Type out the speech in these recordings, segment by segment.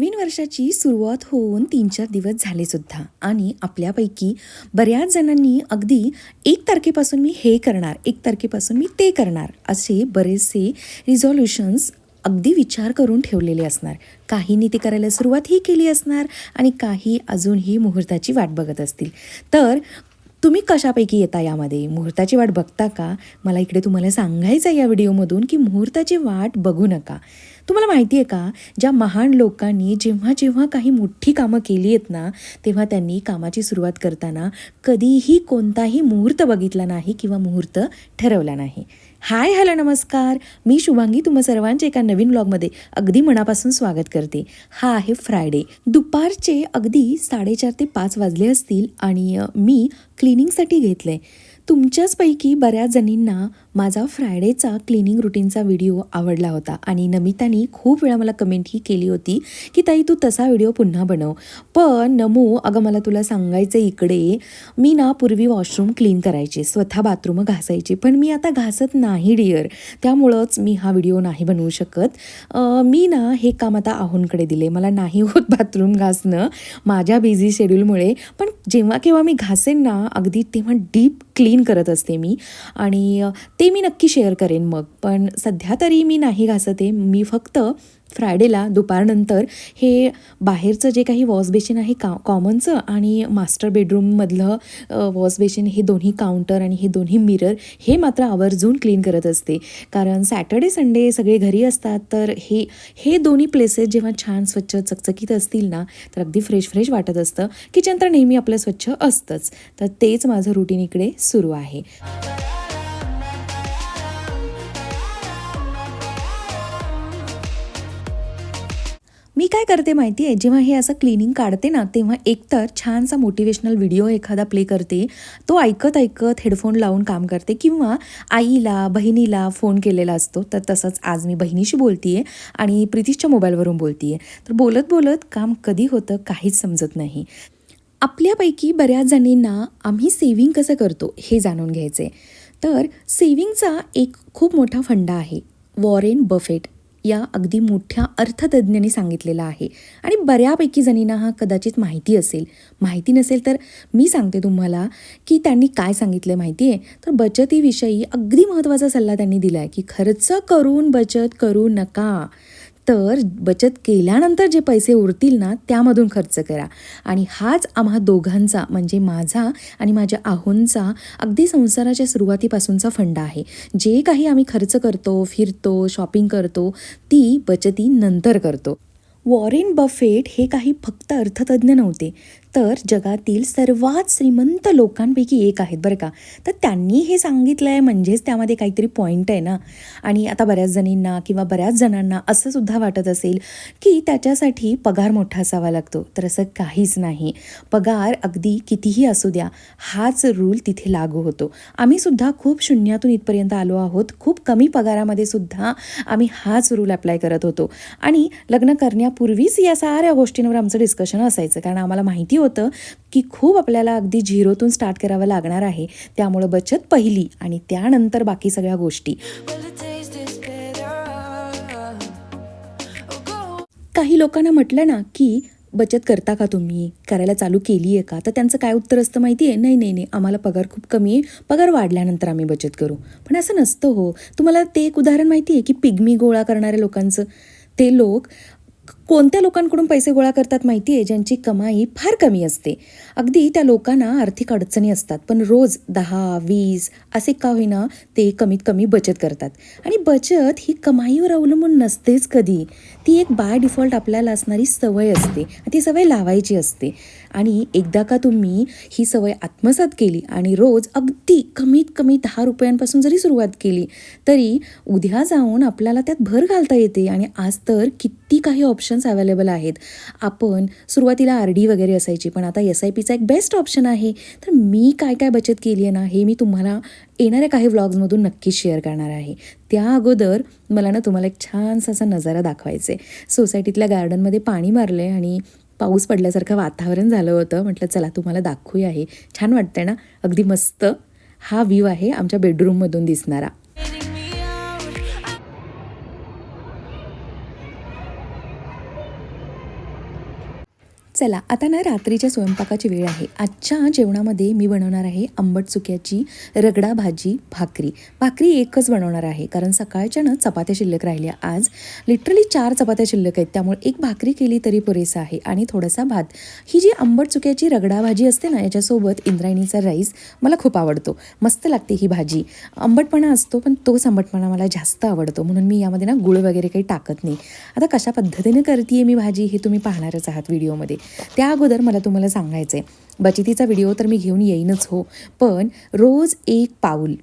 नवीन वर्षाची सुरुवात होऊन तीन चार दिवस झाले सुद्धा. आणि आपल्यापैकी बऱ्याच जणांनी अगदी एक तारखेपासून मी हे करणार एक तारखेपासून मी ते करणार असे बरेचसे रिझॉल्युशन्स अगदी विचार करून ठेवलेले असणार. काहींनी ते करायला सुरुवातही केली असणार आणि काही अजूनही मुहूर्ताची वाट बघत असतील. तर तुम्ही कशापैकी येता यामध्ये? मुहूर्ताची वाट बघता का? मला इकडे तुम्हाला सांगायचं आहे या व्हिडिओमधून की मुहूर्ताची वाट बघू नका. तुम्हाला माहिती आहे का? ज्या महान लोकांनी जेव्हा जेव्हा काही मोठी कामं केली आहेत ना तेव्हा त्यांनी कामाची सुरुवात करताना कधीही कोणताही मुहूर्त बघितला नाही किंवा मुहूर्त ठरवला नाही. हाय हॅलो नमस्कार. मी शुभांगी तुम्हा सर्वांचे एका नवीन ब्लॉगमध्ये अगदी मनापासून स्वागत करते. हा आहे फ्रायडे दुपारचे अगदी साडेचार ते पाच वाजले असतील आणि मी क्लिनिंगसाठी घेतलं आहे तुमच्याचपैकी बऱ्याच जणींना माझा फ्रायडेचा क्लिनिंग रुटीनचा व्हिडिओ आवडला होता आणि नमितानी खूप वेळा मला कमेंटही केली होती की ताई तू तसा व्हिडिओ पुन्हा बनव. पण नमू अगं मला तुला सांगायचं इकडे मी ना पूर्वी वॉशरूम क्लीन करायचे स्वतः बाथरूम घासायचे पण मी आता घासत नाही डिअर त्यामुळंच मी हा व्हिडिओ नाही बनवू शकत. मी ना हे काम आता आहोंकडे दिले. मला नाही होत बाथरूम घासणं माझ्या बिझी शेड्यूलमुळे पण जेव्हा केव्हा मी घासेन ना अगदी तेव्हा डीप क्लीन करत असते मी. आणि ते मी नक्की शेअर करेन मग. पण सध्या तरी मी नाही घासते. मी फक्त फ्रायडेला दुपारनंतर हे बाहेरचं जे काही वॉश बेसिन आहे का कॉमनचं आणि मास्टर बेडरूममधलं वॉश बेसिन हे दोन्ही काउंटर आणि हे दोन्ही मिरर हे मात्र आवर्जून क्लीन करत असते. कारण सॅटर्डे संडे सगळे घरी असतात तर हे हे दोन्ही प्लेसेस जेव्हा छान स्वच्छ चकचकीत असतील ना तर अगदी फ्रेश फ्रेश वाटत असतं. किचन तर नेहमी आपलं स्वच्छ असतंच. तर तेच माझं रुटीन इकडे सुरू आहे. मी काय करते माहिती आहे? जेव्हा हे असं क्लिनिंग काढते ना तेव्हा एकतर छानसा मोटिवेशनल व्हिडिओ एखादा प्ले करते तो ऐकत ऐकत हेडफोन लावून काम करते किंवा आईला बहिणीला फोन केलेला असतो तर तसंच आज मी बहिणीशी बोलते आहे आणि प्रितीशच्या मोबाईलवरून बोलते आहे तर बोलत बोलत काम कधी होतं काहीच समजत नाही. आपल्यापैकी बऱ्याच जणींना आम्ही सेव्हिंग कसं करतो हे जाणून घ्यायचं आहे तर सेव्हिंगचा एक खूप मोठा फंडा आहे वॉरेन बफेट. या अगदी मोठ्या अर्थतज्ज्ञांनी सांगितलेला आहे. आणि बऱ्यापैकी जणींना हा कदाचित माहिती असेल. माहिती नसेल तर मी सांगते तुम्हाला की त्यांनी काय सांगितलं माहिती आहे तर बचतीविषयी अगदी महत्त्वाचा सल्ला त्यांनी दिला आहे की खर्च करून बचत करू नका. तर बचत केल्यानंतर जे पैसे उरतील ना त्यामधून खर्च करा. आणि हाच आम्हा दोघांचा म्हणजे माझा आणि माझ्या आहोंचा अगदी संसाराच्या सुरुवातीपासूनचा फंड आहे. जे काही आम्ही खर्च करतो फिरतो शॉपिंग करतो ती बचती नंतर करतो. वॉरेन बफेट हे काही फक्त अर्थतज्ज्ञ नव्हते. तर जगातील सर्वात श्रीमंत लोकांपैकी एक आहेत बरं का. तर त्यांनी हे सांगितलं आहे म्हणजेच त्यामध्ये काहीतरी पॉईंट आहे ना. आणि आता बऱ्याच जणींना किंवा बऱ्याच जणांना असं सुद्धा वाटत असेल की त्याच्यासाठी पगार मोठा असावा लागतो. तर असं काहीच नाही. पगार अगदी कितीही असू द्या हाच रूल तिथे लागू होतो. आम्ही सुद्धा खूप शून्यातून इथपर्यंत आलो आहोत. खूप कमी पगारामध्ये सुद्धा आम्ही हाच रूल अप्लाय करत होतो. आणि लग्न करण्यापूर्वीच या साऱ्या गोष्टींवर आमचं डिस्कशन असायचं. कारण आम्हाला माहिती होतं की खूप आपल्याला अगदी झिरोतून स्टार्ट करावं लागणार आहे. त्यामुळं बचत पहिली आणि त्यानंतर बाकी सगळ्या गोष्टी. काही लोकांना म्हटलं ना की बचत करता का तुम्ही? करायला चालू केली आहे का? तर त्यांचं काय उत्तर असतं माहिती आहे नाही नाही नाही. आम्हाला पगार खूप कमी आहे. पगार वाढल्यानंतर आम्ही बचत करू. पण असं नसतं हो. तुम्हाला ते एक उदाहरण माहिती आहे की पिग्मी गोळा करणाऱ्या लोकांचं? ते लोक कोणत्या लोकांकडून पैसे गोळा करतात माहिती आहे ज्यांची कमाई फार कमी असते. अगदी त्या लोकांना आर्थिक अडचणी असतात. पण रोज दहा वीस असे का होईना ते कमीत कमी बचत करतात. आणि बचत ही कमाईवर अवलंबून नसतेच कधी. ती एक बाय डिफॉल्ट आपल्याला असणारी सवय असते. ती सवय लावायची असते. आणि एकदा का तुम्ही ही सवय आत्मसात केली आणि रोज अगदी कमीत कमी दहा रुपयांपासून जरी सुरुवात केली तरी उद्या जाऊन आपल्याला त्यात भर घालता येते. आणि आज तर किती काही ऑप्शन्स अवेलेबल आहेत. आपण सुरुवातीला आर डी वगैरे असायची पण आता एस आय पीचा एक बेस्ट ऑप्शन आहे. तर मी काय काय बचत केली आहे ना हे मी तुम्हाला येणाऱ्या काही व्लॉग्समधून नक्की शेअर करणार आहे. त्या अगोदर मला ना तुम्हाला एक छानसा असा नजारा दाखवायचा आहे सोसायटीतल्या गार्डनमध्ये पाणी मारलं आहे आणि पाऊस पडल्यासारखं वातावरण झालं होतं. म्हटलं चला तुम्हाला दाखवूया आहे छान वाटतंय ना? अगदी मस्त. हा व्ह्यू आहे आमच्या बेडरूममधून दिसणारा. चला आता ना रात्रीच्या स्वयंपाकाची वेळ आहे. आजच्या जेवणामध्ये मी बनवणार आहे आंबट चुक्याची रगडा भाजी भाकरी. भाकरी एकच बनवणार आहे कारण सकाळच्या ना चपात्या शिल्लक राहिल्या. आज लिटरली चार चपात्या शिल्लक आहेत त्यामुळे एक भाकरी केली तरी पुरेसा आहे. आणि थोडासा भात. ही जी आंबट चुक्याची रगडा भाजी असते ना याच्यासोबत इंद्रायणीचा राईस मला खूप आवडतो. मस्त लागते ही भाजी. आंबटपणा असतो पण तोच आंबटपणा मला जास्त आवडतो. म्हणून मी यामध्ये ना गुळ वगैरे काही टाकत नाही. आता कशा पद्धतीने करते मी भाजी हे तुम्ही पाहणारच आहात व्हिडिओमध्ये. त्या अगोदर मला तुम्हाला सांगायचं आहे बचतीचा व्हिडिओ तर मी घेऊन येईनच हो पण रोज एक पाऊल.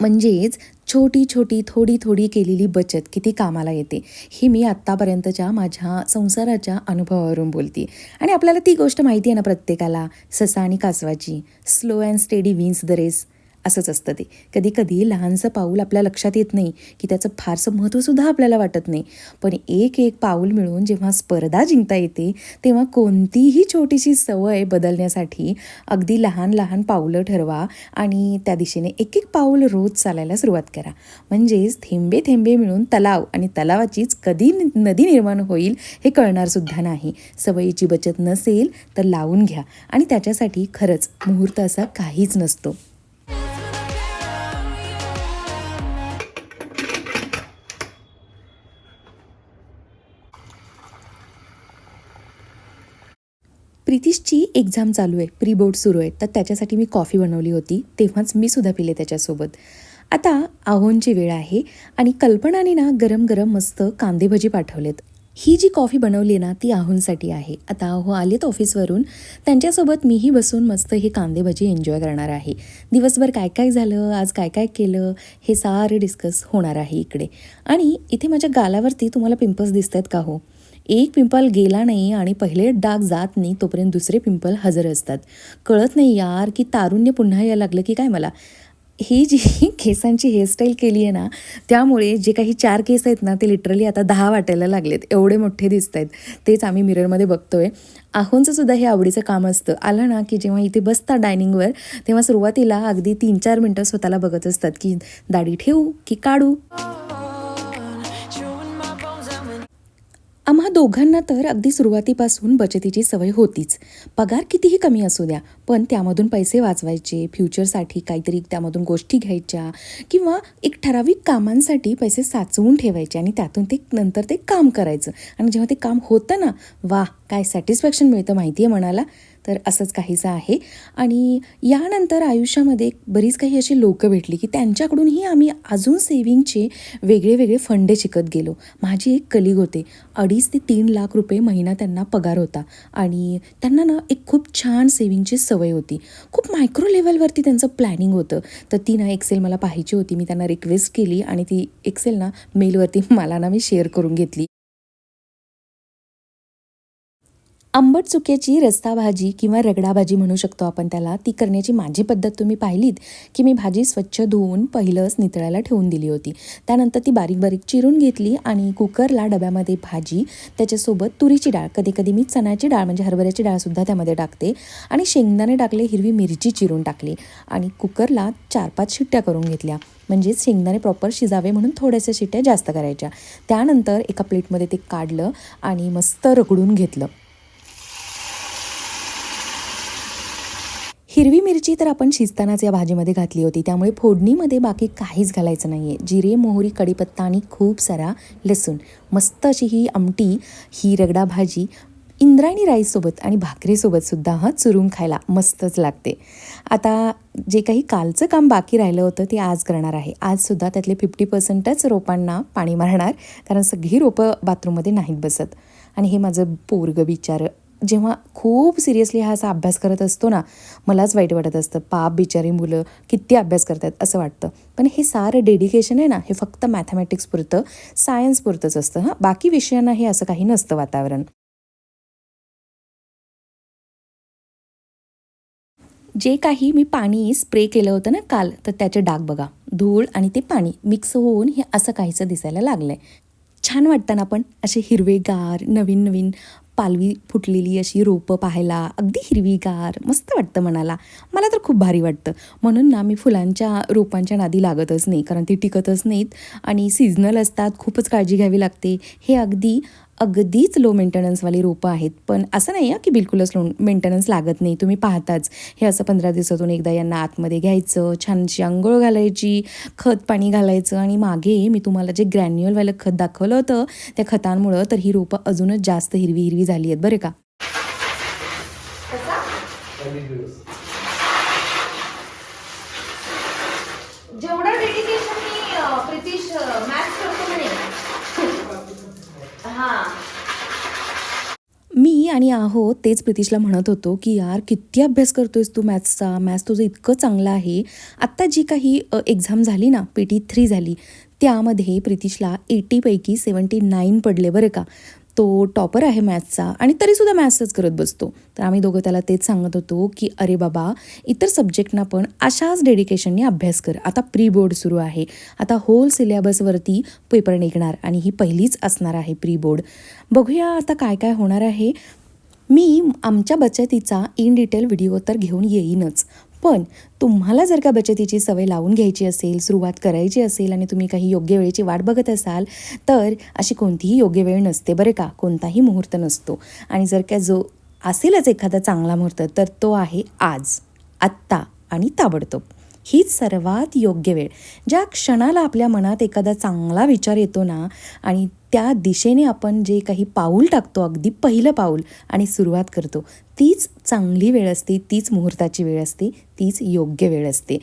म्हणजेच छोटी छोटी थोडी थोडी केलेली बचत किती कामाला येते हे मी आत्तापर्यंतच्या माझ्या संसाराच्या अनुभवावरून बोलते. आणि आपल्याला ती गोष्ट माहिती आहे ना प्रत्येकाला ससा आणि कासवाची. Slow and steady wins the race असंच असतं ते. कधी कधी लहानसं पाऊल आपल्या लक्षात येत नाही की त्याचं फारसं महत्त्वसुद्धा आपल्याला वाटत नाही. पण एक एक पाऊल मिळून जेव्हा स्पर्धा जिंकता येते तेव्हा कोणतीही छोटीशी सवय बदलण्यासाठी अगदी लहान लहान पावलं ठरवा आणि त्या दिशेने एक एक पाऊल रोज चालायला सुरुवात करा. म्हणजेच थेंबे थेंबे मिळून तलाव आणि तलावाचीच कधी नदी निर्माण होईल हे कळणारसुद्धा नाही. सवयीची बचत नसेल तर लावून घ्या आणि त्याच्यासाठी खरंच मुहूर्त असा काहीच नसतो. प्रितिशची एक्झाम चालू आहे प्री बोर्ड सुरू आहे. तर त्याच्यासाठी मी कॉफी बनवली होती. तेव्हाच मी सुद्धा पिले त्याच्यासोबत. आता आहोंची वेळ आहे आणि कल्पनाने ना गरम गरम मस्त कांदे भजी पाठवलेत. ही जी कॉफी बनवली आहे ना ती आहोंसाठी आहे. आता आहो आलेत ऑफिसवरून त्यांच्यासोबत मीही बसून मस्त हे कांदे भजी एन्जॉय करणार आहे. दिवसभर काय काय झालं आज काय काय केलं हे सारं डिस्कस होणार आहे इकडे. आणि इथे माझ्या गालावरती तुम्हाला पिंपल्स दिसत आहेत का हो? एक पिंपल गेला नाही आणि पहिले डाग जात नाही तोपर्यंत दुसरे पिंपल हजर असतात. कळत नाही यार की तारुण्य पुन्हा यायला लागलं की काय मला? ही जी केसांची हेअरस्टाईल केली आहे ना त्यामुळे जे काही चार केस आहेत ना ते लिटरली आता दहा वाटायला लागलेत. एवढे मोठे दिसत आहेत तेच आम्ही मिररमध्ये बघतोय. आहोंचं सुद्धा हे आवडीचं काम असतं. आलं ना की जेव्हा इथे बसता डायनिंगवर तेव्हा सुरुवातीला अगदी तीन चार मिनटं स्वतःला बघत असतात की दाढी ठेवू की काढू? आम्हा दोघांना तर अगदी सुरुवातीपासून बचतीची सवय होतीच. पगार कितीही कमी असू द्या पण त्यामधून पैसे वाचवायचे फ्युचरसाठी काहीतरी त्यामधून गोष्टी घ्यायच्या किंवा एक ठराविक कामांसाठी पैसे साचवून ठेवायचे आणि त्यातून ते नंतर ते काम करायचं. आणि जेव्हा ते काम होतं ना वा काय सॅटिस्फॅक्शन मिळतं माहिती आहे मनाला तर असंच काहीसं आहे. आणि यानंतर आयुष्यामध्ये बरीच काही अशी लोकं भेटली की त्यांच्याकडूनही आम्ही अजून सेविंगचे वेगळे वेगळे फंडे शिकत गेलो. माझी एक कलिग होते. अडीच ते तीन लाख रुपये महिना त्यांना पगार होता. आणि त्यांना ना एक खूप छान सेविंगची सवय होती. खूप मायक्रो लेवलवरती त्यांचं प्लॅनिंग होतं. तर ती ना एक्सेल मला पाहायची होती. मी त्यांना रिक्वेस्ट केली आणि ती एक्सेल ना मेलवरती मला ना मी शेअर करून घेतली. आंबट चुक्याची रस्ता भाजी किंवा रगडा भाजी म्हणू शकतो आपण त्याला. ती करण्याची माझी पद्धत तुम्ही पाहिलीत की मी भाजी स्वच्छ धुवून पहिलंच नितळायला ठेवून दिली होती. त्यानंतर ती बारीक बारीक चिरून घेतली आणि कुकरला डब्यामध्ये भाजी त्याच्यासोबत तुरीची डाळ कधी कधी मी चण्याची डाळ म्हणजे हरभऱ्याची डाळसुद्धा त्यामध्ये टाकते आणि शेंगदाणे टाकले हिरवी मिरची चिरून टाकली आणि कुकरला चार पाच शिट्ट्या करून घेतल्या. म्हणजेच शेंगदाणे प्रॉपर शिजावे म्हणून थोड्याशा शिट्ट्या जास्त करायच्या. त्यानंतर एका प्लेटमध्ये ते काढलं आणि मस्त रगडून घेतलं. हिरवी मिरची तर आपण शिजतानाच या भाजीमध्ये घातली होती. त्यामुळे फोडणीमध्ये बाकी काहीच घालायचं नाही आहे जिरे मोहरी कढीपत्ता आणि खूप सारा लसूण. मस्त अशी ही आमटी ही रगडा भाजी इंद्रायणी राईससोबत आणि भाकरीसोबतसुद्धा हा चुरून खायला मस्तच लागते. आता जे काही कालचं काम बाकी राहिलं होतं ते आज करणार आहे. आजसुद्धा त्यातले फिफ्टी पर्सेंटच रोपांना पाणी मारणार कारण सगळी रोपं बाथरूममध्ये नाहीत बसत. आणि हे माझं पोरगं विचार जेव्हा खूप सिरियसली हा असा अभ्यास करत असतो ना मलाच वाईट वाटत असतं. पाप बिचारी मुलं किती अभ्यास करतात असं वाटतं. पण हे सारं डेडिकेशन आहे ना हे फक्त मॅथमॅटिक्स पुरतं सायन्स पुरतंच असतं हां? बाकी विषयांना हे असं काही नसतं वातावरण. जे काही मी पाणी स्प्रे केलं होतं ना काल तर त्याचे डाग बघा. धूळ आणि ते पाणी मिक्स होऊन हे असं काहीचं दिसायला लागलं आहे छान वाटतं ना पण? असे हिरवेगार नवीन नवीन पालवी फुटलेली अशी रोपं पाहायला अगदी हिरवीगार मस्त वाटतं मनाला. मला तर खूप भारी वाटतं. म्हणून ना मी फुलांच्या रोपांच्या नादी लागतच नाही कारण ती टिकतच नाहीत. आणि सीझनल असतात खूपच काळजी घ्यावी लागते. हे अगदी अगदीच लो मेंटेनन्सवाली रोपं आहेत. पण असं नाही आहे की बिलकुलच लो मेंटेनन्स लागत नाही. तुम्ही पाहताच. हे असं पंधरा दिवसातून एकदा यांना आतमध्ये घ्यायचं छानशी आंघोळ घालायची खत पाणी घालायचं आणि मागे मी तुम्हाला जे ग्रॅन्युअलवालं खत दाखवलं होतं त्या खतांमुळं तर ही रोपं अजूनच जास्त हिरवी हिरवी झाली आहेत. बरं का जेवढं डेडिकेशन मी अं, प्रितीश मॅथ्स करतो म्हणे हा मी आणि आहो तेच प्रितीशला म्हणत होतो की यार किती अभ्यास करतोयस तू मॅथ्सचा? मॅथ्स तुझं इतकं चांगलं आहे. आत्ता जी काही एक्झाम झाली ना पी टी थ्री झाली त्यामध्ये प्रितीशला एटीपैकी सेवन्टी नाईन पडले बरं का. तो टॉपर आहे मॅथ्सचा आणि तरीसुद्धा मॅथ्सच करत बसतो. तर आम्ही दोघं त्याला तेच सांगत होतो की अरे बाबा इतर सब्जेक्टना पण अशाच डेडिकेशनने अभ्यास कर. आता प्री बोर्ड सुरू आहे. आता होल सिलेबसवरती पेपर निघणार आणि ही पहिलीच असणार आहे प्री बोर्ड बघूया आता काय काय होणार आहे. मी आमच्या बचतीचा इन डिटेल व्हिडिओ तर घेऊन येईनच. पण तुम्हाला जर का बचतीची सवय लावून घ्यायची असेल सुरुवात करायची असेल आणि तुम्ही काही योग्य वेळेची वाट बघत असाल तर अशी कोणतीही योग्य वेळ नसते बरं का. कोणताही मुहूर्त नसतो. आणि जर का जो असेलच एखादा चांगला मुहूर्त तर तो आहे आज आत्ता आणि ताबडतोब. हीच सर्वात योग्य वेळ. ज्या क्षणाला आपल्या मनात एखादा चांगला विचार येतो ना आणि त्या दिशेने आपण जे काही पाऊल टाकतो अगदी पहिलं पाऊल आणि सुरुवात करतो तीच चांगली वेळ असते तीच मुहूर्ताची वेळ असते तीच योग्य वेळ असते.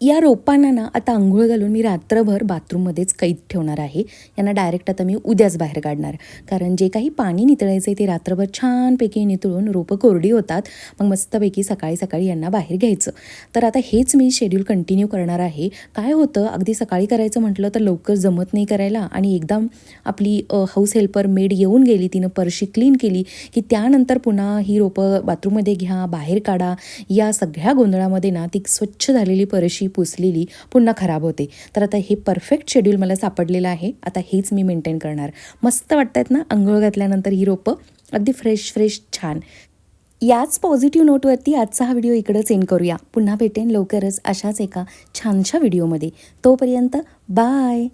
या रोपांना ना आता आंघोळ घालून मी रात्रभर बाथरूममध्येच कैद ठेवणार आहे. यांना डायरेक्ट आता मी उद्याच बाहेर काढणार. कारण जे काही पाणी नितळायचं ते रात्रभर छानपैकी नितळून रोपं कोरडी होतात. मग मस्तपैकी सकाळी सकाळी यांना बाहेर घ्यायचं. तर आता हेच मी शेड्यूल कंटिन्यू करणार आहे. काय होतं? अगदी सकाळी करायचं म्हटलं तर लवकर जमत नाही करायला. आणि एकदम आपली हाऊस हेल्पर मेड येऊन गेली. तिनं परशी क्लीन केली की त्यानंतर पुन्हा ही रोपं बाथरूममध्ये घ्या बाहेर काढा. या सगळ्या गोंधळामध्ये ना ती स्वच्छ झालेली परशी पुसलेली पुन्हा खराब होते. तर आता हे परफेक्ट शेड्यूल मला सापडलेलं आहे. आता हेच मी मेंटेन करणार. मस्त वाटतात ना? अंघोळ घातल्यानंतर ही रोपं अगदी फ्रेश फ्रेश छान. याच पॉझिटिव्ह नोटवरती आजचा हा व्हिडिओ इकडंच एंड करूया. पुन्हा भेटेन लवकरच अशाच एका छानशा व्हिडिओमध्ये तोपर्यंत बाय